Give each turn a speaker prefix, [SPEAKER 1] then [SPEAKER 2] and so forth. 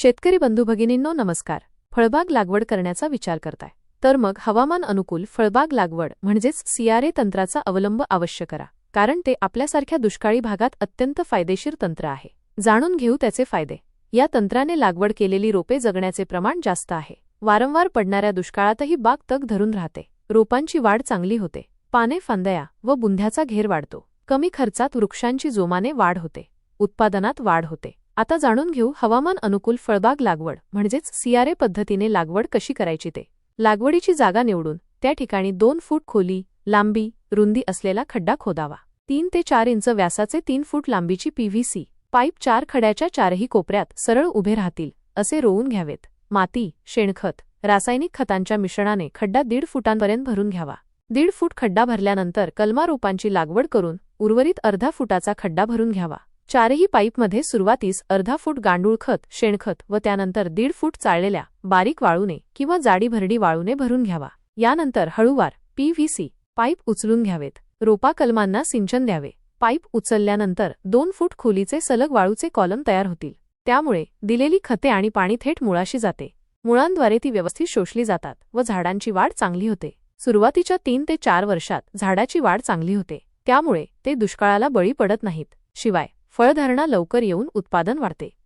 [SPEAKER 1] शेतकरी बंधू भगिनींनो नमस्कार. फळबाग लागवड करण्याचा विचार करताय. तर मग हवामान अनुकूल फळबाग लागवड म्हणजेच सीआरए तंत्राचा अवलंब अवश्य करा. कारण ते आपल्यासारख्या दुष्काळी भागात अत्यंत फायदेशीर तंत्र आहे. जाणून घेऊ त्याचे फायदे. या तंत्राने लागवड केलेली रोपे जगण्याचे प्रमाण जास्त आहे. वारंवार पडणाऱ्या दुष्काळातही बाग तग धरून राहते. रोपांची वाढ चांगली होते. पाने फांदया व बुंध्याचा घेर वाढतो. कमी खर्चात वृक्षांची जोमाने वाढ होते. उत्पादनात वाढ होते. आता जाणून घेऊ हवामान अनुकूल फळबाग लागवड म्हणजेच सीआरए पद्धतीने लागवड कशी करायची ते. लागवडीची जागा निवडून त्या ठिकाणी दोन फूट खोली लांबी रुंदी असलेला खड्डा खोदावा. तीन ते चार इंच व्यासाचे तीन फूट लांबीची पीव्हीसी पाईप चार खड्याच्या चारही कोपऱ्यात सरळ उभे राहतील असे रोवून घ्यावेत. माती शेणखत रासायनिक खतांच्या मिश्रणाने खड्डा दीड फुटांपर्यंत भरून घ्यावा. दीड फूट खड्डा भरल्यानंतर कलमा रोपांची लागवड करून उर्वरित अर्धा फुटाचा खड्डा भरून घ्यावा. चारही पाईपमध्ये सुरुवातीस अर्धा फूट गांडूळ खत शेणखत व त्यानंतर दीड फूट चाळलेल्या बारीक वाळूने किंवा जाडी भरडी वाळूने भरून घ्यावा. यानंतर हळूवार पीव्हीसी पाईप उचलून घ्यावेत. रोपा कलमांना सिंचन द्यावे. पाईप उचलल्यानंतर दोन फूट खोलीचे सलग वाळूचे कॉलम तयार होतील. त्यामुळे दिलेली खते आणि पाणी थेट मुळाशी जाते. मुळांद्वारे ती व्यवस्थित शोषली जातात व झाडांची वाढ चांगली होते. सुरुवातीच्या तीन ते चार वर्षात झाडाची वाढ चांगली होते. त्यामुळे ते दुष्काळाला बळी पडत नाहीत. शिवाय फळधारणा लवकर येऊन उत्पादन वाढते.